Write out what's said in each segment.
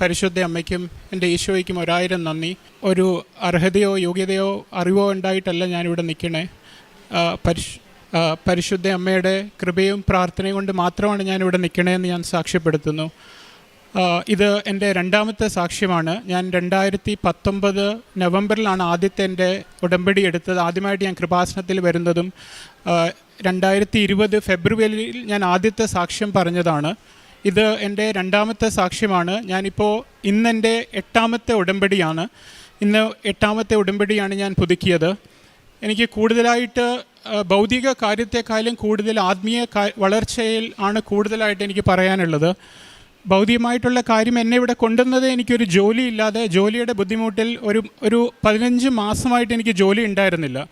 പരിശുദ്ധ അമ്മയ്ക്കും എന്റെ ഈശോയ്ക്കും ഒരായിരം നന്ദി. ഒരു അർഹതയോ യോഗ്യതയോ അറിവോ ഉണ്ടായിട്ടല്ല ഞാനിവിടെ നിൽക്കണേ. പരിശു പരിശ് പരിശുദ്ധ അമ്മയുടെ കൃപയും പ്രാർത്ഥനയും കൊണ്ട് മാത്രമാണ് ഞാനിവിടെ നിൽക്കണേന്ന് ഞാൻ സാക്ഷ്യപ്പെടുത്തുന്നു. ഇത് എന്റെ രണ്ടാമത്തെ സാക്ഷ്യമാണ്. ഞാൻ രണ്ടായിരത്തി പത്തൊമ്പത് നവംബറിലാണ് ആദ്യത്തെ എന്റെ ഉടമ്പടി എടുത്തത്. ആദ്യമായിട്ട് ഞാൻ കൃപാസനത്തിൽ വരുന്നതും രണ്ടായിരത്തി ഇരുപത് ഫെബ്രുവരിയിൽ ഞാൻ ആദ്യത്തെ സാക്ഷ്യം പറഞ്ഞതാണ്. ഇത് എന്റെ രണ്ടാമത്തെ സാക്ഷ്യമാണ്. ഞാനിപ്പോൾ ഇന്നെന്റെ എട്ടാമത്തെ ഉടമ്പടിയാണ്. ഇന്ന് എട്ടാമത്തെ ഉടമ്പടിയാണ് ഞാൻ പുതുക്കിയത്. എനിക്ക് കൂടുതലായിട്ട് ഭൗതിക കാര്യത്തെക്കാളും കൂടുതൽ ആത്മീയ വളർച്ചയിൽ ആണ് കൂടുതലായിട്ട് എനിക്ക് പറയാനുള്ളത്. ഭൗതികമായിട്ടുള്ള കാര്യം എന്നെ ഇവിടെ കൊണ്ടുവന്നത് എനിക്കൊരു ജോലിയില്ലാതെ ജോലിയുടെ ബുദ്ധിമുട്ടിൽ ഒരു ഒരു പതിനഞ്ച് മാസമായിട്ട് എനിക്ക് ജോലി ഉണ്ടായിരുന്നില്ല.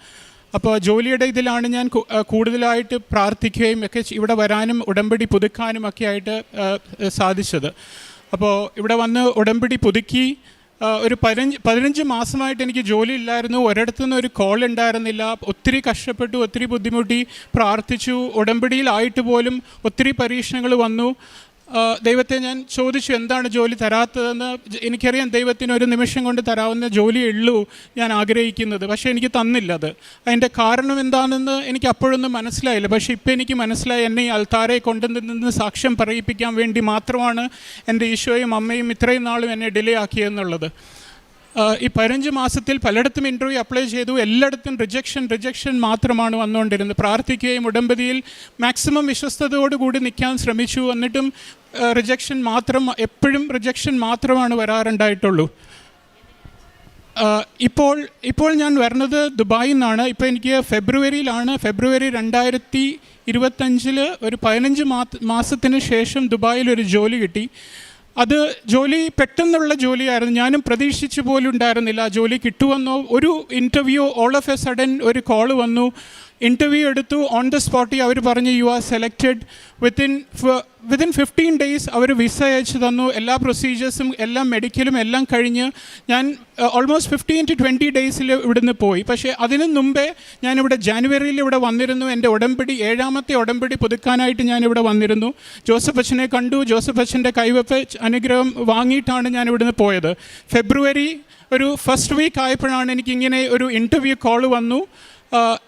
അപ്പോൾ ജോലിയുടെ ഇതിലാണ് ഞാൻ കൂടുതലായിട്ട് പ്രാർത്ഥിക്കുകയും ഒക്കെ ഇവിടെ വരാനും ഉടമ്പടി പുതുക്കാനും ഒക്കെ ആയിട്ട് സാധിച്ചത്. അപ്പോൾ ഇവിടെ വന്ന് ഉടമ്പടി പുതുക്കി ഒരു പതിനഞ്ച് പതിനഞ്ച് മാസമായിട്ട് എനിക്ക് ജോലി ഇല്ലായിരുന്നു. ഒരിടത്തു നിന്ന് ഒരു കോൾ ഉണ്ടായിരുന്നില്ല. ഒത്തിരി കഷ്ടപ്പെട്ടു ഒത്തിരി ബുദ്ധിമുട്ടി പ്രാർത്ഥിച്ചു. ഉടമ്പടിയിലായിട്ട് പോലും ഒത്തിരി പരീക്ഷണങ്ങൾ വന്നു. ദൈവത്തെ ഞാൻ ചോദിച്ചു എന്താണ് ജോലി തരാത്തതെന്ന് എനിക്കറിയാം ദൈവത്തിന് ഒരു നിമിഷം കൊണ്ട് തരാവുന്ന ജോലി ഉള്ളൂ ഞാൻ ആഗ്രഹിക്കുന്നത് പക്ഷേ എനിക്ക് തന്നില്ല അത്. അതിന്റെ കാരണം എന്താണെന്ന് എനിക്ക് അപ്പോഴൊന്നും മനസ്സിലായില്ല. പക്ഷേ ഇപ്പം എനിക്ക് മനസ്സിലായി എന്നെ ഈ അൽത്താരെ കൊണ്ടുനിന്ന് സാക്ഷ്യം പറയിപ്പിക്കാൻ വേണ്ടി മാത്രമാണ് എന്റെ ഈശോയും അമ്മയും ഇത്രയും നാളും എന്നെ ഡിലേ ആക്കിയെന്നുള്ളത്. ഈ പതിനഞ്ച് മാസത്തിൽ പലയിടത്തും ഇന്റർവ്യൂ അപ്ലൈ ചെയ്തു. എല്ലായിടത്തും റിജക്ഷൻ റിജക്ഷൻ മാത്രമാണ് വന്നുകൊണ്ടിരുന്നത്. പ്രാർത്ഥിക്കുകയും ഉടമ്പതിയിൽ മാക്സിമം വിശ്വസ്തയോടുകൂടി നിൽക്കാൻ ശ്രമിച്ചു. എന്നിട്ടും റിജക്ഷൻ മാത്രം എപ്പോഴും റിജക്ഷൻ മാത്രമാണ് വരാറുണ്ടായിട്ടുള്ളൂ. ഇപ്പോൾ ഇപ്പോൾ ഞാൻ വരുന്നത് ദുബായിൽ നിന്നാണ്. ഇപ്പോൾ എനിക്ക് ഫെബ്രുവരിയിലാണ്. ഫെബ്രുവരി രണ്ടായിരത്തി ഇരുപത്തഞ്ചിൽ ഒരു പതിനഞ്ച് മാസത്തിന് ശേഷം ദുബായിൽ ഒരു ജോലി കിട്ടി. അത് ജോലി പെട്ടെന്നുള്ള ജോലിയായിരുന്നു. ഞാനും പ്രതീക്ഷിച്ചു പോലും ഉണ്ടായിരുന്നില്ല ജോലി കിട്ടുവന്നോ ഒരു interview all of a sudden ഒരു കോൾ വന്നു. ഇന്റർവ്യൂ എടുത്തു. ഓൺ ദ സ്പോട്ടിൽ അവർ പറഞ്ഞു you are selected within within fifteen days our visa അയച്ചു തന്നു. എല്ലാ പ്രൊസീജിയേഴ്സും എല്ലാം മെഡിക്കലും എല്ലാം കഴിഞ്ഞ് ഞാൻ ഓൾമോസ്റ്റ് ഫിഫ്റ്റീൻ ടു ട്വന്റി ഡേയ്സിൽ ഇവിടുന്ന് പോയി. പക്ഷേ അതിനു മുമ്പേ ഞാനിവിടെ ജാനുവരിയിൽ ഇവിടെ വന്നിരുന്നു. എന്റെ ഉടമ്പടി ഏഴാമത്തെ ഉടമ്പടി പുതുക്കാനായിട്ട് ഞാനിവിടെ വന്നിരുന്നു. ജോസഫ് അച്ഛനെ കണ്ടു. ജോസഫ് അച്ഛന്റെ കൈവപ്പ് അനുഗ്രഹം വാങ്ങിയിട്ടാണ് ഞാൻ ഇവിടുന്ന് പോയത്. ഫെബ്രുവരി ഒരു ഫസ്റ്റ് വീക്ക് ആയപ്പോഴാണ് എനിക്കിങ്ങനെ ഒരു ഇന്റർവ്യൂ കോൾ വന്നു.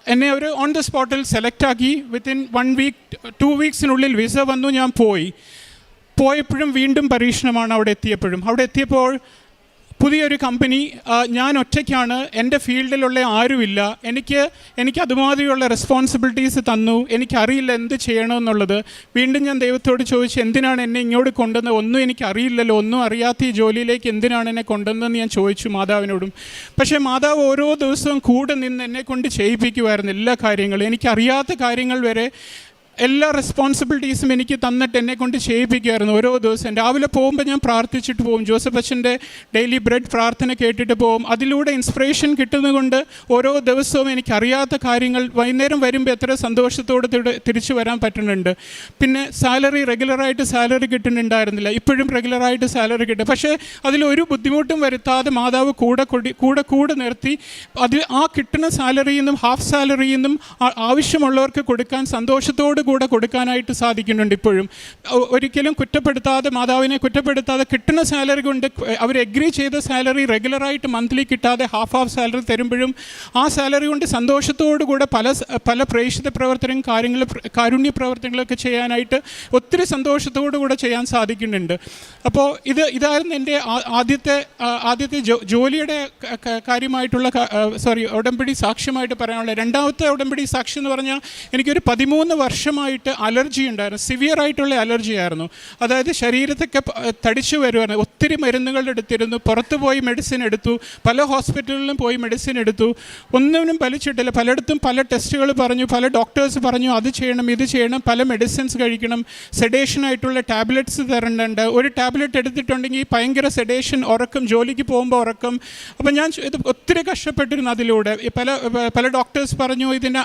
എന്നെ അവർ ഓൺ ദ സ്പോട്ടിൽ സെലക്ട് ആക്കി. വിത്തിൻ വൺ വീക്ക് ടു വീക്സിനുള്ളിൽ വിസ വന്നു ഞാൻ പോയി. പോയപ്പോഴും വീണ്ടും പരീക്ഷണമാണ് അവിടെ എത്തിയപ്പോഴും. അവിടെ എത്തിയപ്പോൾ പുതിയൊരു കമ്പനി ഞാൻ ഒറ്റയ്ക്കാണ് എന്റെ ഫീൽഡിലുള്ള ആരുമില്ല. എനിക്ക് എനിക്ക് അതുമാതിരിയുള്ള റെസ്പോൺസിബിലിറ്റീസ് തന്നു. എനിക്കറിയില്ല എന്ത് ചെയ്യണമെന്നുള്ളത്. വീണ്ടും ഞാൻ ദൈവത്തോട് ചോദിച്ചു എന്തിനാണ് എന്നെ ഇങ്ങോട്ട് കൊണ്ടുവന്നത്? ഒന്നും എനിക്കറിയില്ലല്ലോ. ഒന്നും അറിയാത്ത ഈ ജോലിയിലേക്ക് എന്തിനാണ് എന്നെ കൊണ്ടുവന്നതെന്ന് ഞാൻ ചോദിച്ചു മാതാവിനോടും. പക്ഷേ മാതാവ് ഓരോ ദിവസവും കൂടെ നിന്ന് എന്നെ കൊണ്ട് ചെയ്യിപ്പിക്കുമായിരുന്നു എല്ലാ കാര്യങ്ങളും. എനിക്കറിയാത്ത കാര്യങ്ങൾ വരെ എല്ലാ റെസ്പോൺസിബിലിറ്റീസും എനിക്ക് തന്നിട്ട് എന്നെ കൊണ്ട് ചെയ്യിപ്പിക്കുമായിരുന്നു ഓരോ ദിവസം രാവിലെ പോകുമ്പോൾ ഞാൻ പ്രാർത്ഥിച്ചിട്ട് പോകും. ജോസഫ് അച്ഛന്റെ ഡെയിലി ബ്രെഡ് പ്രാർത്ഥന കേട്ടിട്ട് പോകും. അതിലൂടെ ഇൻസ്പിറേഷൻ കിട്ടുന്നതുകൊണ്ട് ഓരോ ദിവസവും എനിക്കറിയാത്ത കാര്യങ്ങൾ വൈകുന്നേരം വരുമ്പോൾ എത്ര സന്തോഷത്തോടെ തിരിച്ചു വരാൻ പറ്റുന്നുണ്ട്. പിന്നെ സാലറി റെഗുലറായിട്ട് സാലറി കിട്ടുന്നുണ്ടായിരുന്നില്ല. ഇപ്പോഴും റെഗുലറായിട്ട് സാലറി കിട്ടും. പക്ഷേ അതിലൊരു ബുദ്ധിമുട്ടും വരുത്താതെ മാതാവ് കൂടെ കൂടി കൂടെ കൂടെ നിർത്തി അത് ആ കിട്ടുന്ന സാലറിയിൽ നിന്നും ഹാഫ് സാലറിയിൽ നിന്നും ആവശ്യമുള്ളവർക്ക് കൊടുക്കാൻ സന്തോഷത്തോടു കൂടെ കൊടുക്കാനായിട്ട് സാധിക്കുന്നുണ്ട് ഇപ്പോഴും. ഒരിക്കലും കുറ്റപ്പെടുത്താതെ മാതാവിനെ കുറ്റപ്പെടുത്താതെ കിട്ടുന്ന സാലറി കൊണ്ട് അവർ എഗ്രി ചെയ്ത സാലറി റെഗുലറായിട്ട് മന്ത്ലി കിട്ടാതെ ഹാഫ് ഹാഫ് സാലറി തരുമ്പോഴും ആ സാലറി കൊണ്ട് സന്തോഷത്തോടു കൂടെ പല പല പ്രേക്ഷിത പ്രവർത്തനം കാര്യങ്ങൾ കാരുണ്യ പ്രവർത്തനങ്ങളൊക്കെ ചെയ്യാനായിട്ട് ഒത്തിരി സന്തോഷത്തോടു കൂടെ ചെയ്യാൻ സാധിക്കുന്നുണ്ട്. അപ്പോൾ ഇത് ഇതായിരുന്നു എന്റെ ആദ്യത്തെ ആദ്യത്തെ ജോലിയുടെ കാര്യമായിട്ടുള്ള സോറി ഉടമ്പടി സാക്ഷ്യമായിട്ട് പറയാനുള്ള രണ്ടാമത്തെ ഉടമ്പടി സാക്ഷ്യം എന്ന് പറഞ്ഞാൽ എനിക്കൊരു പതിമൂന്ന് വർഷമായിട്ട് അലർജി ഉണ്ടായിരുന്നു. സിവിയർ ആയിട്ടുള്ള അലർജി ആയിരുന്നു. അതായത് ശരീരത്തൊക്കെ തടിച്ചു വരുവാണ്. ഒത്തിരി മരുന്നുകൾ എടുത്തിരുന്നു പുറത്ത് പോയി മെഡിസിൻ എടുത്തു. പല ഹോസ്പിറ്റലിലും പോയി മെഡിസിൻ എടുത്തു. ഒന്നിനും ഫലിച്ചിട്ടില്ല. പലയിടത്തും പല ടെസ്റ്റുകൾ പറഞ്ഞു. പല ഡോക്ടേഴ്സ് പറഞ്ഞു അത് ചെയ്യണം ഇത് ചെയ്യണം. പല മെഡിസിൻസ് കഴിക്കണം. സെഡേഷൻ ആയിട്ടുള്ള ടാബ്ലറ്റ്സ് തരേണ്ടതുണ്ട്. ഒരു ടാബ്ലറ്റ് എടുത്തിട്ടുണ്ടെങ്കിൽ ഭയങ്കര സെഡേഷൻ ഉറക്കം ജോലിക്ക് പോകുമ്പോൾ ഉറക്കം. അപ്പം ഞാൻ ഇത് ഒത്തിരി കഷ്ടപ്പെട്ടിരുന്നു അതിലൂടെ. പല പല ഡോക്ടേഴ്സ് പറഞ്ഞു ഇതിനെ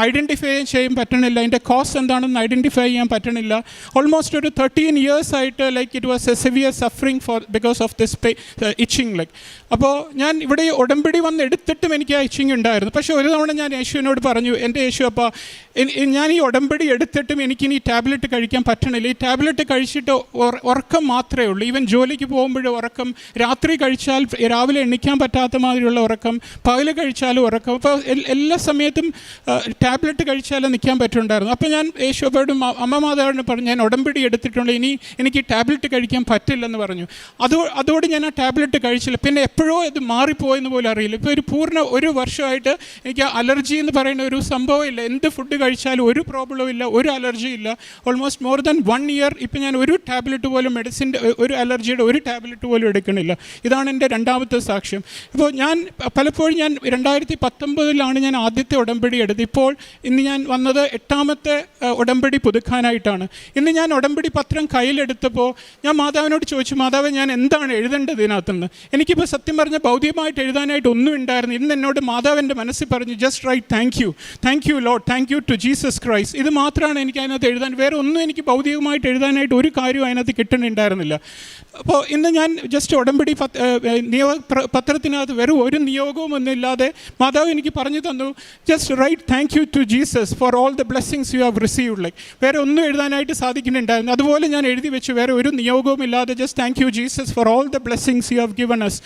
ഐഡന്റിഫൈ ചെയ്യാൻ പറ്റണില്ല. അതിന്റെ കോസ് എന്താണെന്ന് ഐഡന്റിഫൈ ചെയ്യാൻ പറ്റണില്ല. ഓൾമോസ്റ്റ് ഒരു തേർട്ടീൻ ഇയേഴ്സ് ആയിട്ട് like it was a severe suffering for because of this pay itching like അപ്പോൾ ഞാൻ ഇവിടെ ഉടമ്പടി വന്ന് എടുത്തിട്ടും എനിക്ക് ആ ഇച്ചിങ് ഉണ്ടായിരുന്നു. പക്ഷേ ഒരു തവണ ഞാൻ യേശുവിനോട് പറഞ്ഞു എന്റെ യേശു അപ്പോൾ ഞാൻ ഈ ഉടമ്പടി എടുത്തിട്ടും എനിക്കിനി ടാബ്ലറ്റ് കഴിക്കാൻ പറ്റണില്ല. ഈ ടാബ്ലറ്റ് കഴിച്ചിട്ട് ഉറക്കം മാത്രമേ ഉള്ളൂ. ഈവൻ ജോലിക്ക് പോകുമ്പോഴും ഉറക്കം രാത്രി കഴിച്ചാൽ രാവിലെ എണ്ണിക്കാൻ പറ്റാത്ത മാതിരിയുള്ള ഉറക്കം പകൽ കഴിച്ചാലും ഉറക്കം. അപ്പോൾ എല്ലാ സമയത്തും ടാബ്ലറ്റ് കഴിച്ചാലേ നിൽക്കാൻ പറ്റുന്നുണ്ടായിരുന്നു. അപ്പോൾ ഞാൻ യേശോബയോടും അമ്മമാതാവിനോട് അമ്മ മാതാവിനോട് പറഞ്ഞു ഞാൻ ഉടമ്പടി എടുത്തിട്ടുണ്ട്. ഇനി എനിക്ക് ടാബ്ലറ്റ് കഴിക്കാൻ പറ്റില്ലെന്ന് പറഞ്ഞു. അതോ അതോടെ ഞാൻ ആ ടാബ്ലറ്റ് കഴിച്ചില്ല. പിന്നെ എപ്പോഴോ ഇത് മാറിപ്പോയെന്ന് പോലും അറിയില്ല. ഇപ്പോൾ ഒരു പൂർണ ഒരു വർഷമായിട്ട് എനിക്ക് അലർജി എന്ന് പറയുന്ന ഒരു സംഭവമില്ല. എന്ത് ഫുഡ് കഴിച്ചാലും ഒരു പ്രോബ്ലവും ഇല്ല ഒരു അലർജി ഇല്ല. Almost more than one year ഇപ്പം ഞാൻ ഒരു ടാബ്ലറ്റ് പോലും മെഡിസിന്റെ ഒരു അലർജിയുടെ ഒരു ടാബ്ലറ്റ് പോലും എടുക്കണില്ല. ഇതാണ് എന്റെ രണ്ടാമത്തെ സാക്ഷ്യം. ഇപ്പോൾ ഞാൻ പലപ്പോഴും ഞാൻ രണ്ടായിരത്തി പത്തൊമ്പതിലാണ് ഞാൻ ആദ്യത്തെ ഉടമ്പടി എടുത്തത്. ഇപ്പോൾ ഇന്ന് ഞാൻ വന്നത് എട്ടാമത്തെ ഉടമ്പടി പുതുക്കാനായിട്ടാണ്. ഇന്ന് ഞാൻ ഉടമ്പടി പത്രം കയ്യിലെടുത്തപ്പോൾ ഞാൻ മാതാവിനോട് ചോദിച്ചു മാതാവ് ഞാൻ എന്താണ് എഴുതേണ്ടത് ഇതിനകത്തുനിന്ന്? എനിക്കിപ്പോൾ സത്യം പറഞ്ഞ ഭൗതികമായിട്ട് എഴുതാനായിട്ട് ഒന്നും ഉണ്ടായിരുന്നു ഇന്ന് എന്നോട് മാതാവിന്റെ മനസ്സിൽ പറഞ്ഞു just right thank you thank you lord thank you to Jesus Christ ഇത് മാത്രമാണ് എനിക്ക് അതിനകത്ത് എഴുതാൻ വേറെ ഒന്നും എനിക്ക് ഭൗതികമായിട്ട് എഴുതാനായിട്ട് ഒരു കാര്യവും അതിനകത്ത് കിട്ടുന്നുണ്ടായിരുന്നില്ല. അപ്പോൾ ഇന്ന് ഞാൻ ജസ്റ്റ് ഉടമ്പടി പത്ത് നിയോ പത്രത്തിനകത്ത് വെറും ഒരു നിയോഗവും ഒന്നുമില്ലാതെ മാതാവ് എനിക്ക് പറഞ്ഞു തന്നു. Just right thank you to Jesus for all the blessings you have received like വേറെ ഒന്നും എഴുതാനായിട്ട് സാധിക്കുന്നുണ്ടായിരുന്നു. അതുപോലെ ഞാൻ എഴുതി വെച്ചു. വേറെ ഒരു നിയോഗവും ഇല്ലാതെ just thank you Jesus for all the blessings you have given us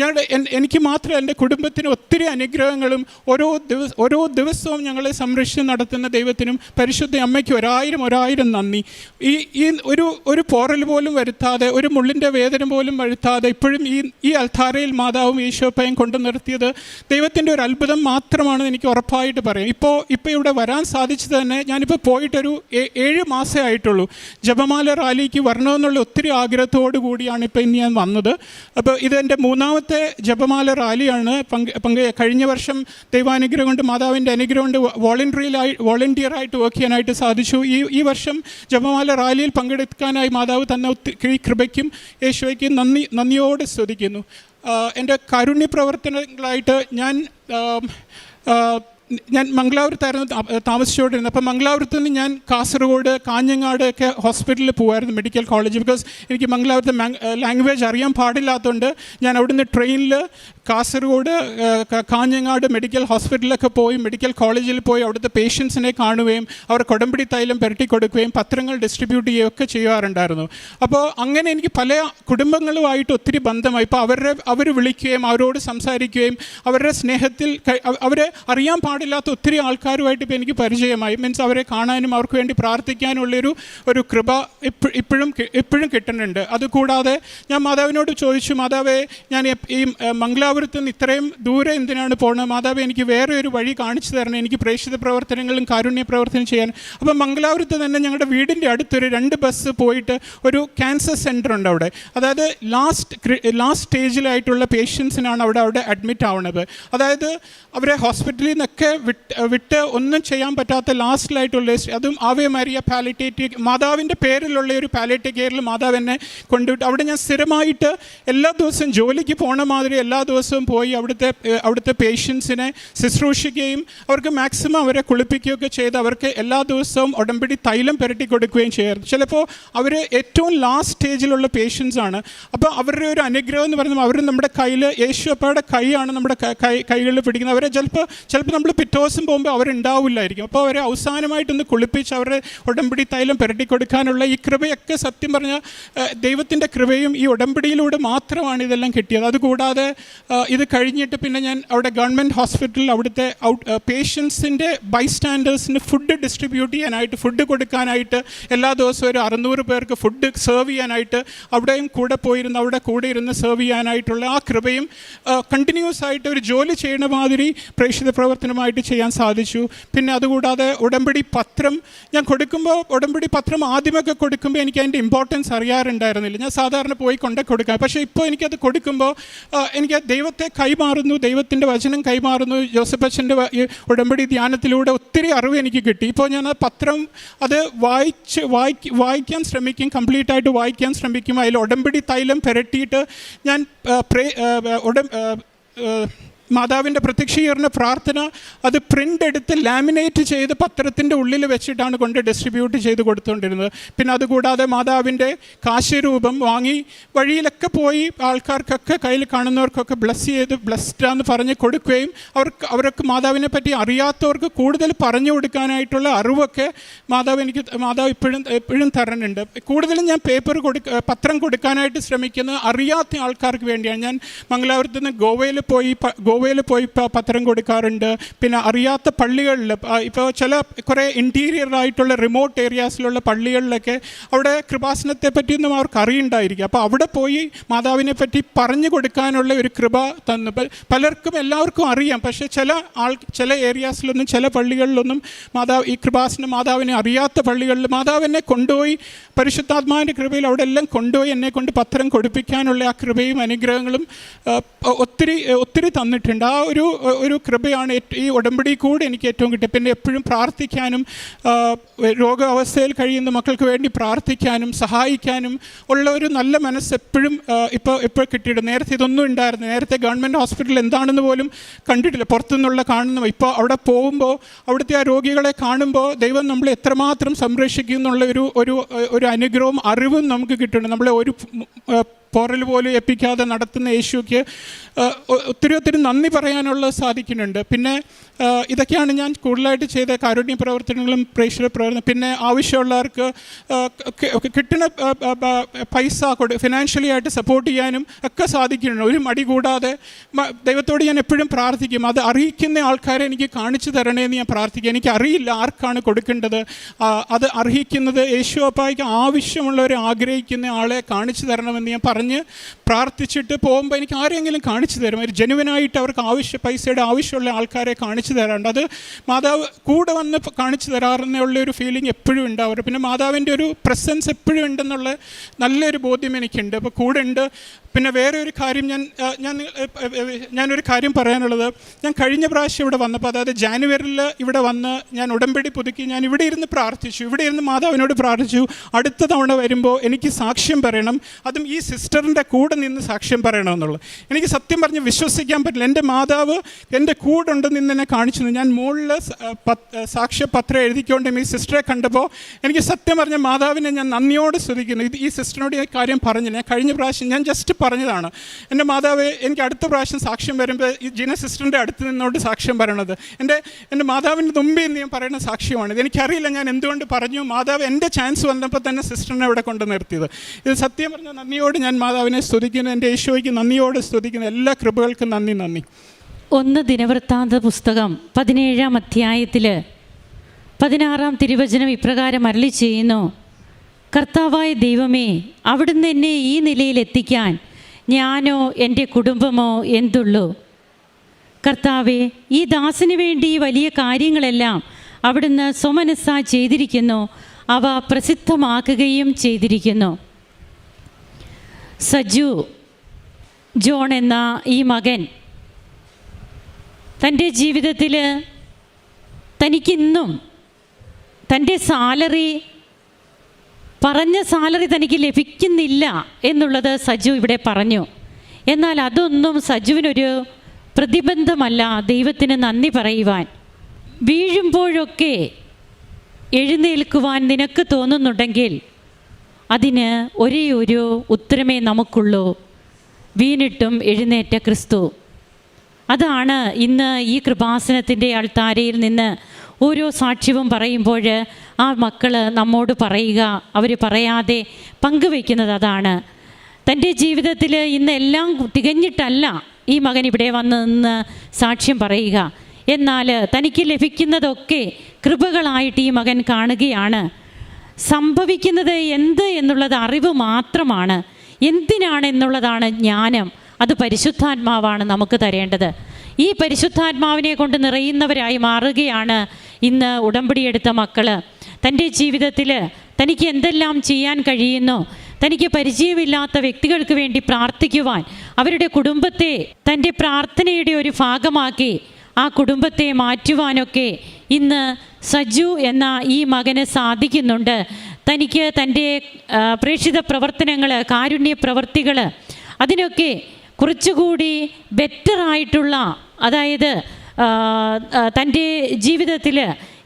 ഞാൻ എനിക്ക് മാത്രം എന്റെ കുടുംബത്തിന് ഒത്തിരി അനുഗ്രഹങ്ങളും ഓരോ ദിവസം ഓരോ ദിവസവും ഞങ്ങളെ സംരക്ഷിച്ച് നടത്തുന്ന ദൈവത്തിനും പരിശുദ്ധ അമ്മയ്ക്ക് ഒരായിരം ഒരായിരം നന്ദി. ഈ ഈ ഒരു ഒരു പോറൽ പോലും വരുത്താതെ ഒരു മുള്ളിന്റെ വേദന പോലും വഴുത്താതെ ഇപ്പോഴും ഈ ഈ അൽത്താരയിൽ മാതാവും ഈശോപ്പയും കൊണ്ടു നിർത്തിയത് ദൈവത്തിന്റെ ഒരു അത്ഭുതം മാത്രമാണ് എനിക്ക് ഉറപ്പായിട്ട് പറയാം. ഇപ്പോൾ ഇപ്പോൾ ഇവിടെ വരാൻ സാധിച്ചത് തന്നെ ഞാനിപ്പോൾ പോയിട്ടൊരു ഏഴ് മാസമേ ആയിട്ടുള്ളൂ. ജപമാല റാലിക്ക് വരണമെന്നുള്ള ഒത്തിരി ആഗ്രഹത്തോടു കൂടിയാണ് ഇപ്പോൾ ഇന്ന് ഞാൻ വന്നത്. അപ്പോൾ ഇതെന്റെ മൂന്നാമത്തെ ജപമാല റാലിയാണ്. പങ്ക് പങ്ക് കഴിഞ്ഞ വർഷം ദൈവാനുഗ്രഹം കൊണ്ട് മാതാവിന്റെ അനുഗ്രഹം കൊണ്ട് വോളണ്ടിയറായി വോളണ്ടിയറായിട്ട് വർക്ക് ചെയ്യാനായിട്ട് സാധിച്ചു. ഈ ഈ വർഷം ജപമാല റാലിയിൽ പങ്കെടുക്കാനായി മാതാവ് തന്നെ ഒത്തിരി കൃപയ്ക്കും യേശുവയ്ക്കും നന്ദി നന്ദിയോടെ സ്തുതിക്കുന്നു. എന്റെ കാരുണ്യ പ്രവർത്തനങ്ങളായിട്ട് ഞാൻ ഞാൻ മംഗലാപുരത്തായിരുന്നു താമസിച്ചുകൊണ്ടിരുന്നത് അപ്പം മംഗലാപുരത്ത് നിന്ന് ഞാൻ കാസർഗോഡ് കാഞ്ഞങ്ങാട് ഒക്കെ ഹോസ്പിറ്റലിൽ പോകുമായിരുന്നു മെഡിക്കൽ കോളേജ്. ബിക്കോസ് എനിക്ക് മംഗലാപുരത്തെ ലാംഗ്വേജ് അറിയാൻ പാടില്ലാത്തതുകൊണ്ട് ഞാൻ അവിടുന്ന് ട്രെയിനിൽ കാസർഗോഡ് കാഞ്ഞങ്ങാട് മെഡിക്കൽ ഹോസ്പിറ്റലിലൊക്കെ പോയി മെഡിക്കൽ കോളേജിൽ പോയി അവിടുത്തെ പേഷ്യൻസിനെ കാണുകയും അവർ കൊടമ്പിടി തൈലം പുരട്ടി കൊടുക്കുകയും പത്രങ്ങൾ ഡിസ്ട്രിബ്യൂട്ട് ചെയ്യുകയൊക്കെ ചെയ്യാറുണ്ടായിരുന്നു. അപ്പോൾ അങ്ങനെ എനിക്ക് പല കുടുംബങ്ങളുമായിട്ട് ഒത്തിരി ബന്ധമായി. ഇപ്പോൾ അവരുടെ അവർ വിളിക്കുകയും അവരോട് സംസാരിക്കുകയും അവരുടെ സ്നേഹത്തിൽ അവരെ അറിയാൻ പാടില്ലാത്ത ഒത്തിരി ആൾക്കാരുമായിട്ട് ഇപ്പോൾ എനിക്ക് പരിചയമായി. മീൻസ് അവരെ കാണാനും അവർക്ക് വേണ്ടി പ്രാർത്ഥിക്കാനുള്ളൊരു ഒരു കൃപ ഇപ്പ- ഇപ്പോഴും ഇപ്പോഴും കിട്ടുന്നുണ്ട്. അതുകൂടാതെ ഞാൻ മാതാവിനോട് ചോദിച്ചു മാതാവേ ഞാൻ ഈ ഏഹ്, മംഗലാപുരത്ത് നിന്ന് ഇത്രയും ദൂരെ എന്തിനാണ് പോകുന്നത് മാതാവ് എനിക്ക് വേറെ ഒരു വഴി കാണിച്ചു തരണം. എനിക്ക് പ്രേക്ഷിത പ്രവർത്തനങ്ങളും കാരുണ്യ പ്രവർത്തനം ചെയ്യാൻ. അപ്പം മംഗലാപുരത്ത് തന്നെ ഞങ്ങളുടെ വീടിന്റെ അടുത്തൊരു രണ്ട് ബസ് പോയിട്ട് ഒരു ക്യാൻസർ സെന്റർ ഉണ്ട് അവിടെ. അതായത് ലാസ്റ്റ് ലാസ്റ്റ് സ്റ്റേജിലായിട്ടുള്ള പേഷ്യൻസിനാണ് അവിടെ അവിടെ അഡ്മിറ്റ് ആവുന്നത് അതായത് അവരെ ഹോസ്പിറ്റലിൽ നിന്നൊക്കെ വിട്ട് വിട്ട് ഒന്നും ചെയ്യാൻ പറ്റാത്ത ലാസ്റ്റിലായിട്ടുള്ള സ്റ്റേ- അതും ആവേ മരിയ പാലിറ്റേറ്റീവ് മാതാവിന്റെ പേരിലുള്ള ഒരു പാലിറ്റേറ്റീവ് കെയറിൽ മാതാവ് എന്നെ കൊണ്ടുവിട്ട് അവിടെ ഞാൻ സ്ഥിരമായിട്ട് എല്ലാ ദിവസവും ജോലിക്ക് പോണ മാതിരി എല്ലാ ദിവസവും പോയി അവിടുത്തെ അവിടുത്തെ പേഷ്യൻസിനെ ശുശ്രൂഷിക്കുകയും അവർക്ക് മാക്സിമം അവരെ കുളിപ്പിക്കുകയൊക്കെ ചെയ്ത് അവർക്ക് എല്ലാ ദിവസവും ഉടമ്പടി തൈലം പുരട്ടി കൊടുക്കുകയും ചെയ്യാറ് ചിലപ്പോൾ അവർ ഏറ്റവും ലാസ്റ്റ് സ്റ്റേജിലുള്ള പേഷ്യൻസ് ആണ്. അപ്പോൾ അവരുടെ ഒരു അനുഗ്രഹം എന്ന് പറയുന്നത് അവർ നമ്മുടെ കയ്യിൽ യേശു അപ്പയുടെ കൈയാണ് നമ്മുടെ കൈ കൈകളിൽ പിടിക്കുന്നത്. അവരെ ചിലപ്പോൾ ചിലപ്പോൾ നമ്മൾ പിറ്റോസം പോകുമ്പോൾ അവരുണ്ടാവില്ലായിരിക്കും. അപ്പോൾ അവരെ അവസാനമായിട്ടൊന്ന് കുളിപ്പിച്ച് അവരുടെ ഉടമ്പടി തൈലം പുരട്ടി കൊടുക്കാനുള്ള ഈ കൃപയൊക്കെ സത്യം പറഞ്ഞാൽ ദൈവത്തിന്റെ കൃപയും ഈ ഉടമ്പടിയിലൂടെ മാത്രമാണ് ഇതെല്ലാം കിട്ടിയത്. അതുകൂടാതെ ഇത് കഴിഞ്ഞിട്ട് പിന്നെ ഞാൻ അവിടെ ഗവൺമെന്റ് ഹോസ്പിറ്റലിൽ അവിടുത്തെ ഔട്ട് പേഷ്യൻസിന്റെ ബൈസ്റ്റാൻഡേഴ്സിന് ഫുഡ് ഡിസ്ട്രിബ്യൂട്ട് ചെയ്യാനായിട്ട് ഫുഡ് കൊടുക്കാനായിട്ട് എല്ലാ ദിവസവും ഒരു അറുന്നൂറ് പേർക്ക് ഫുഡ് സെർവ് ചെയ്യാനായിട്ട് അവിടെയും കൂടെ പോയിരുന്ന് അവിടെ കൂടെ ഇരുന്ന് സെർവ് ചെയ്യാനായിട്ടുള്ള ആ കൃപയും കണ്ടിന്യൂസ് ആയിട്ട് ഒരു ജോലി ചെയ്യണ മാതിരി പ്രേക്ഷിത പ്രവർത്തനമായിട്ട് ചെയ്യാൻ സാധിച്ചു. പിന്നെ അതുകൂടാതെ ഉടമ്പടി പത്രം ഞാൻ കൊടുക്കുമ്പോൾ ഉടമ്പടി പത്രം ആദ്യമൊക്കെ കൊടുക്കുമ്പോൾ എനിക്ക് അതിന്റെ ഇമ്പോർട്ടൻസ് അറിയാറുണ്ടായിരുന്നില്ല. ഞാൻ സാധാരണ പോയി കൊണ്ടേ കൊടുക്കാം. പക്ഷേ ഇപ്പോൾ എനിക്കത് കൊടുക്കുമ്പോൾ എനിക്ക് എനിക്ക് ദൈവത്തെ കൈമാറുന്നു ദൈവത്തിന്റെ വചനം കൈമാറുന്നു. ജോസഫ് അച്ഛന്റെ ഉടമ്പടി ധ്യാനത്തിലൂടെ ഒത്തിരി അറിവ് എനിക്ക് കിട്ടി. ഇപ്പോൾ ഞാൻ ആ പത്രം അത് വായിച്ച് വായിക്ക വായിക്കാൻ ശ്രമിക്കും കംപ്ലീറ്റ് ആയിട്ട് വായിക്കാൻ ശ്രമിക്കും. അതിൽ ഉടമ്പടി തൈലം പുരട്ടിയിട്ട് ഞാൻ പ്രേ ഉടം മാതാവിന്റെ പ്രത്യക്ഷീകരണ പ്രാർത്ഥന അത് പ്രിന്റ് എടുത്ത് ലാമിനേറ്റ് ചെയ്ത് പത്രത്തിന്റെ ഉള്ളിൽ വെച്ചിട്ടാണ് കൊണ്ട് ഡിസ്ട്രിബ്യൂട്ട് ചെയ്ത് കൊടുത്തുകൊണ്ടിരുന്നത് പിന്നെ അതുകൂടാതെ മാതാവിന്റെ കാശ്യരൂപം വാങ്ങി വഴിയിലൊക്കെ പോയി ആൾക്കാർക്കൊക്കെ കയ്യിൽ കാണുന്നവർക്കൊക്കെ ബ്ലസ് ചെയ്ത് ബ്ലസ്ഡാന്ന് പറഞ്ഞ് കൊടുക്കുകയും അവർക്ക് അവർക്ക് മാതാവിനെ പറ്റി അറിയാത്തവർക്ക് കൂടുതൽ പറഞ്ഞു കൊടുക്കാനായിട്ടുള്ള അറിവൊക്കെ മാതാവ് എനിക്ക് മാതാവ് ഇപ്പോഴും എപ്പോഴും തരണുണ്ട് കൂടുതലും ഞാൻ പേപ്പർ കൊടുക്ക പത്രം കൊടുക്കാനായിട്ട് ശ്രമിക്കുന്നത് അറിയാത്ത ആൾക്കാർക്ക് വേണ്ടിയാണ്. ഞാൻ മംഗലാപുരത്ത് നിന്ന് ഗോവയിൽ പോയി ഗോവയിൽ പോയി പത്രം കൊടുക്കാറുണ്ട്. പിന്നെ അറിയാത്ത പള്ളികളിൽ ഇപ്പോൾ ചില കുറേ ഇന്റീരിയർ ആയിട്ടുള്ള റിമോട്ട് ഏരിയാസിലുള്ള പള്ളികളിലൊക്കെ അവിടെ കൃപാസനത്തെ പറ്റിയൊന്നും അവർക്ക് അറിയണ്ടായിരിക്കും. അപ്പോൾ അവിടെ പോയി മാതാവിനെ പറ്റി പറഞ്ഞു കൊടുക്കാനുള്ള ഒരു കൃപ തന്നു. പലർക്കും എല്ലാവർക്കും അറിയാം. പക്ഷേ ചില ആൾ ചില ഏരിയാസിലൊന്നും ചില പള്ളികളിലൊന്നും മാതാവ് ഈ കൃപാസന മാതാവിനെ അറിയാത്ത പള്ളികളിൽ മാതാവിനെ കൊണ്ടുപോയി പരിശുദ്ധാത്മാവിന്റെ കൃപയിൽ അവിടെ എല്ലാം കൊണ്ടുപോയി എന്നെ കൊണ്ട് പത്രം കൊടുപ്പിക്കാനുള്ള ആ കൃപയും അനുഗ്രഹങ്ങളും ഒത്തിരി ഒത്തിരി തന്നിട്ടുണ്ട്. ആ ഒരു ഒരു കൃപയാണ് ഈ ഉടമ്പടി കൂടെ എനിക്ക് ഏറ്റവും കിട്ടിയത്. പിന്നെ എപ്പോഴും പ്രാർത്ഥിക്കാനും രോഗാവസ്ഥയിൽ കഴിയുന്ന മക്കൾക്ക് വേണ്ടി പ്രാർത്ഥിക്കാനും സഹായിക്കാനും ഉള്ള ഒരു നല്ല മനസ്സ് എപ്പോഴും ഇപ്പോൾ ഇപ്പോൾ കിട്ടിയിട്ട് നേരത്തെ ഇതൊന്നും ഉണ്ടായിരുന്നു നേരത്തെ ഗവൺമെന്റ് ഹോസ്പിറ്റൽ എന്താണെന്ന് പോലും കണ്ടിട്ടില്ല. പുറത്തുനിന്നുള്ള കാണുന്ന ഇപ്പോൾ അവിടെ പോകുമ്പോൾ അവിടുത്തെ ആ രോഗികളെ കാണുമ്പോൾ ദൈവം നമ്മളെ എത്രമാത്രം സംരക്ഷിക്കും എന്നുള്ള ഒരു ഒരു ഒരു അനുഗ്രഹവും അറിവും നമുക്ക് കിട്ടുന്നുണ്ട്. നമ്മളെ ഒരു പോറൽ പോലും എപ്പിക്കാതെ നടത്തുന്ന യേശുക്ക് ഒത്തിരി ഒത്തിരി നന്ദി പറയാനുള്ള സാധിക്കുന്നുണ്ട്. പിന്നെ ഇതൊക്കെയാണ് ഞാൻ കൂടുതലായിട്ട് ചെയ്ത കാരുണ്യ പ്രവർത്തനങ്ങളും പ്രേക്ഷക പ്രവർത്തനം. പിന്നെ ആവശ്യമുള്ളവർക്ക് കിട്ടുന്ന പൈസ കൊടു ഫിനാൻഷ്യലി ആയിട്ട് സപ്പോർട്ട് ചെയ്യാനും ഒക്കെ സാധിക്കുന്നുണ്ട്. ഒരു മടി കൂടാതെ ദൈവത്തോട് ഞാൻ എപ്പോഴും പ്രാർത്ഥിക്കും. അത് അറിയിക്കുന്ന ആൾക്കാരെ എനിക്ക് കാണിച്ചു തരണേന്ന് ഞാൻ പ്രാർത്ഥിക്കും. എനിക്ക് അറിയില്ല ആർക്കാണ് കൊടുക്കേണ്ടത്. അത് അർഹിക്കുന്നത് യേശു അപ്പായിക്ക് ആവശ്യമുള്ളവരെ ആഗ്രഹിക്കുന്ന ആളെ കാണിച്ചു തരണമെന്ന് ഞാൻ പറഞ്ഞ് regularnie, പ്രാർത്ഥിച്ചിട്ട് പോകുമ്പോൾ എനിക്ക് ആരെങ്കിലും കാണിച്ചു തരും ഒരു ജനുവനായിട്ട് അവർക്ക് ആവശ്യ പൈസയുടെ ആവശ്യമുള്ള ആൾക്കാരെ കാണിച്ചു തരാറുണ്ട്. അത് മാതാവ് കൂടെ വന്ന് കാണിച്ചു തരാറെന്നുള്ള ഒരു ഫീലിംഗ് എപ്പോഴും ഉണ്ടാവും പിന്നെ മാതാവിന്റെ ഒരു പ്രസൻസ് എപ്പോഴും ഉണ്ടെന്നുള്ള നല്ലൊരു ബോധ്യം എനിക്കുണ്ട്. അപ്പോൾ കൂടെ ഉണ്ട്. പിന്നെ വേറെ ഒരു കാര്യം ഞാൻ ഞാൻ ഞാനൊരു കാര്യം പറയാനുള്ളത്. ഞാൻ കഴിഞ്ഞ പ്രാവശ്യം ഇവിടെ വന്നപ്പോൾ അതായത് ജാനുവരിയിൽ ഇവിടെ വന്ന് ഞാൻ ഉടമ്പടി പുതുക്കി ഞാൻ ഇവിടെ ഇരുന്ന് പ്രാർത്ഥിച്ചു. ഇവിടെ ഇരുന്ന് മാതാവിനോട് പ്രാർത്ഥിച്ചു. അടുത്ത തവണ വരുമ്പോൾ എനിക്ക് സാക്ഷ്യം പറയണം. അതും ഈ സിസ്റ്ററിന്റെ കൂടെ നിന്ന് സാക്ഷ്യം പറയണമെന്നുള്ളത് എനിക്ക് സത്യം പറഞ്ഞ് വിശ്വസിക്കാൻ പറ്റില്ല. എന്റെ മാതാവ് എന്റെ കൂടെ ഉണ്ടെന്ന് ഇന്ന് എന്നെ കാണിച്ചു. ഞാൻ മുകളിൽ സാക്ഷ്യപത്രം എഴുതിക്കൊണ്ട് ഈ സിസ്റ്ററെ കണ്ടപ്പോൾ എനിക്ക് സത്യം പറഞ്ഞ മാതാവിനെ ഞാൻ നന്ദിയോട് സ്തുതിക്കുന്നു. ഇത് ഈ സിസ്റ്ററിനോട് ഈ കാര്യം പറഞ്ഞില്ല ഞാൻ കഴിഞ്ഞ പ്രാവശ്യം ഞാൻ ജസ്റ്റ് പറഞ്ഞതാണ്. എന്റെ മാതാവ് എനിക്ക് അടുത്ത പ്രാവശ്യം സാക്ഷ്യം വരുമ്പോൾ ഈ ജിന സിസ്റ്ററിന്റെ അടുത്ത് നിന്നോട് സാക്ഷ്യം പറയണത്. എന്റെ എന്റെ മാതാവിന്റെ മുമ്പിൽ നിന്ന് ഞാൻ പറയുന്ന സാക്ഷ്യമാണ് ഇത് എനിക്കറിയില്ല ഞാൻ എന്തുകൊണ്ട് പറഞ്ഞു. മാതാവ് എന്റെ ചാൻസ് വന്നപ്പോൾ തന്നെ സിസ്റ്ററിനെ ഇവിടെ കൊണ്ട് നിർത്തിയത്. ഇത് സത്യം പറഞ്ഞ നന്ദിയോട് ഞാൻ മാതാവിനെ സ്തുതിക്കുന്നു. എന്റെ യേശോയ്ക്ക് നന്ദിയോട് സ്തുതിക്കുന്നു. എല്ലാ കൃപകൾക്കും നന്ദി നന്ദി. ഒന്ന് ദിനവൃത്താന്ത പുസ്തകം പതിനേഴാം അധ്യായത്തിൽ പതിനാറാം തിരുവചനം ഇപ്രകാരം അരളി ചെയ്യുന്നു. കർത്താവായ ദൈവമേ അവിടുന്ന് എന്നെ ഈ നിലയിൽ എത്തിക്കാൻ ഞാനോ എന്റെ കുടുംബമോ എന്തുള്ളൂ? കർത്താവെ ഈ ദാസിന് വേണ്ടി വലിയ കാര്യങ്ങളെല്ലാം അവിടുന്ന് സ്വമനസ്സ ചെയ്തിരിക്കുന്നു. അവ പ്രസിദ്ധമാക്കുകയും ചെയ്തിരിക്കുന്നു. സജു ജോൺ എന്ന ഈ മകൻ തന്റെ ജീവിതത്തിൽ തനിക്കിന്നും തന്റെ സാലറി പറഞ്ഞ സാലറി തനിക്ക് ലഭിക്കുന്നില്ല എന്നുള്ളത് സജു ഇവിടെ പറഞ്ഞു. എന്നാൽ അതൊന്നും സജുവിനൊരു പ്രതിബന്ധമല്ല ദൈവത്തിന് നന്ദി പറയുവാൻ. വീഴുമ്പോഴൊക്കെ എഴുന്നേൽക്കുവാൻ നിനക്ക് തോന്നുന്നുണ്ടെങ്കിൽ അതിന് ഒരേ ഒരു ഉത്തരമേ നമുക്കുള്ളൂ. വീണിട്ടും എഴുന്നേറ്റ ക്രിസ്തു. അതാണ് ഇന്ന് ഈ കൃപാസനത്തിന്റെ അൾത്താരയിൽ നിന്ന് ഓരോ സാക്ഷ്യവും പറയുമ്പോൾ ആ മക്കൾ നമ്മോട് പറയുക. അവർ പറയാതെ പങ്കുവയ്ക്കുന്നത് അതാണ്. തന്റെ ജീവിതത്തിൽ ഇന്ന് എല്ലാം തികഞ്ഞിട്ടല്ല ഈ മകൻ ഇവിടെ വന്ന് നിന്ന് സാക്ഷ്യം പറയുക. എന്നാൽ തനിക്ക് ലഭിക്കുന്നതൊക്കെ കൃപകളായിട്ട് ഈ മകൻ കാണുകയാണ്. സംഭവിക്കുന്നത് എന്ത് എന്നുള്ളത് അറിവ് മാത്രമാണ്. എന്തിനാണ് എന്നുള്ളതാണ് ജ്ഞാനം. അത് പരിശുദ്ധാത്മാവാണ് നമുക്ക് തരേണ്ടത്. ഈ പരിശുദ്ധാത്മാവിനെ കൊണ്ട് നിറയുന്നവരായി മാറുകയാണ് ഇന്ന് ഉടമ്പടിയെടുത്ത മക്കൾ തന്റെ ജീവിതത്തിൽ തനിക്ക് എന്തെല്ലാം ചെയ്യാൻ കഴിയുന്നു തനിക്ക് പരിചയമില്ലാത്ത വ്യക്തികൾക്ക് വേണ്ടി പ്രാർത്ഥിക്കുവാൻ അവരുടെ കുടുംബത്തെ തന്റെ പ്രാർത്ഥനയുടെ ഒരു ഭാഗമാക്കി ആ കുടുംബത്തെ മാറ്റുവാനൊക്കെ ഇന്ന് സജു എന്ന ഈ മകന് സാധിക്കുന്നുണ്ട്. തനിക്ക് തന്റെ പ്രേക്ഷിത പ്രവർത്തനങ്ങൾ കാരുണ്യ പ്രവർത്തികൾ അതിനൊക്കെ കുറച്ചുകൂടി ബെറ്ററായിട്ടുള്ള അതായത് തന്റെ ജീവിതത്തിൽ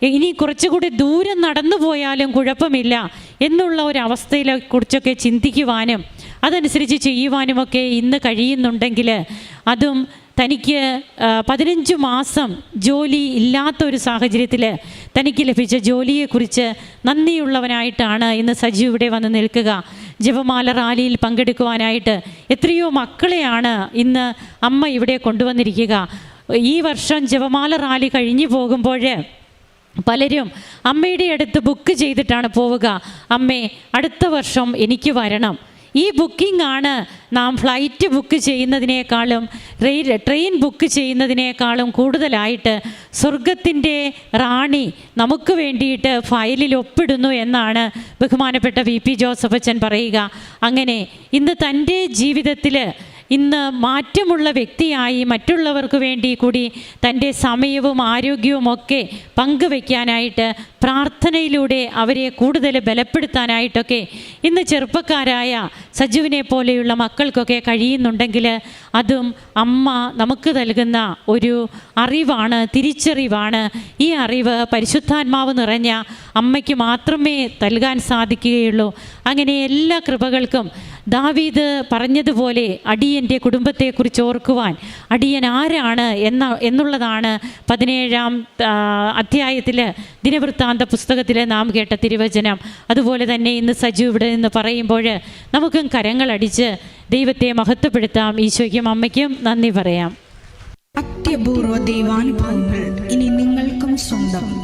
ഇനി കുറച്ചുകൂടി ദൂരം നടന്നു പോയാലും കുഴപ്പമില്ല എന്നുള്ള ഒരു അവസ്ഥയിലെ കുറിച്ചൊക്കെ ചിന്തിക്കുവാനും അതനുസരിച്ച് ചെയ്യുവാനുമൊക്കെ ഇന്ന് കഴിയുന്നുണ്ടെങ്കിൽ അതും തനിക്ക് പതിനഞ്ച് മാസം ജോലി ഇല്ലാത്ത ഒരു സാഹചര്യത്തിൽ തനിക്ക് ലഭിച്ച ജോലിയെക്കുറിച്ച് നന്ദിയുള്ളവനായിട്ടാണ് ഇന്ന് സജീവ് ഇവിടെ വന്ന് നിൽക്കുക. ജപമാല റാലിയിൽ പങ്കെടുക്കുവാനായിട്ട് എത്രയോ മക്കളെയാണ് ഇന്ന് അമ്മ ഇവിടെ കൊണ്ടുവന്നിരിക്കുക. ഈ വർഷം ജപമാല റാലി കഴിഞ്ഞു പോകുമ്പോൾ പലരും അമ്മയുടെ അടുത്ത് ബുക്ക് ചെയ്തിട്ടാണ് പോവുക. അമ്മേ അടുത്ത വർഷം എനിക്ക് വരണം. ഈ ബുക്കിംഗ് ആണ് നാം ഫ്ലൈറ്റ് ബുക്ക് ചെയ്യുന്നതിനേക്കാളും ട്രെയിൻ ബുക്ക് ചെയ്യുന്നതിനേക്കാളും കൂടുതലായിട്ട് സ്വർഗത്തിന്റെ റാണി നമുക്ക് വേണ്ടിയിട്ട് ഫയലിൽ ഒപ്പിടുന്നു എന്നാണ് ബഹുമാനപ്പെട്ട വി പി ജോസഫ് അച്ഛൻ പറയുക. അങ്ങനെ ഇന്ന് തന്റെ ജീവിതത്തിൽ ഇന്ന് മാറ്റമുള്ള വ്യക്തിയായി മറ്റുള്ളവർക്ക് വേണ്ടി കൂടി തന്റെ സമയവും ആരോഗ്യവും ഒക്കെ പങ്കുവയ്ക്കാനായിട്ട് പ്രാർത്ഥനയിലൂടെ അവരെ കൂടുതൽ ബലപ്പെടുത്താനായിട്ടൊക്കെ ഇന്ന് ചെറുപ്പക്കാരായ സജുവിനെ പോലെയുള്ള മക്കൾക്കൊക്കെ കഴിയുന്നുണ്ടെങ്കിൽ അതും അമ്മ നമുക്ക് നൽകുന്ന ഒരു അറിവാണ് തിരിച്ചറിവാണ്. ഈ അറിവ് പരിശുദ്ധാത്മാവ് നിറഞ്ഞ അമ്മയ്ക്ക് മാത്രമേ നൽകാൻ സാധിക്കുകയുള്ളൂ. അങ്ങനെ എല്ലാ കൃപകൾക്കും ദാവീദ് പറഞ്ഞതുപോലെ അടിയന്റെ കുടുംബത്തെക്കുറിച്ച് ഓർക്കുവാൻ അടിയൻ ആരാണ് എന്ന എന്നുള്ളതാണ് പതിനേഴാം അധ്യായത്തിൽ ദിനവൃത്താന്ത പുസ്തകത്തിൽ നാം കേട്ട തിരുവചനം. അതുപോലെ തന്നെ ഇന്ന് സജു ഇവിടെ നിന്ന് പറയുമ്പോൾ നമുക്കും കരങ്ങളടിച്ച് ദൈവത്തെ മഹത്വപ്പെടുത്താം. ഈശോയ്ക്കും അമ്മയ്ക്കും നന്ദി പറയാം. അത്യപൂർവ ദൈവാനുഭവങ്ങൾ ഇനി നിങ്ങൾക്കും സ്വന്തം.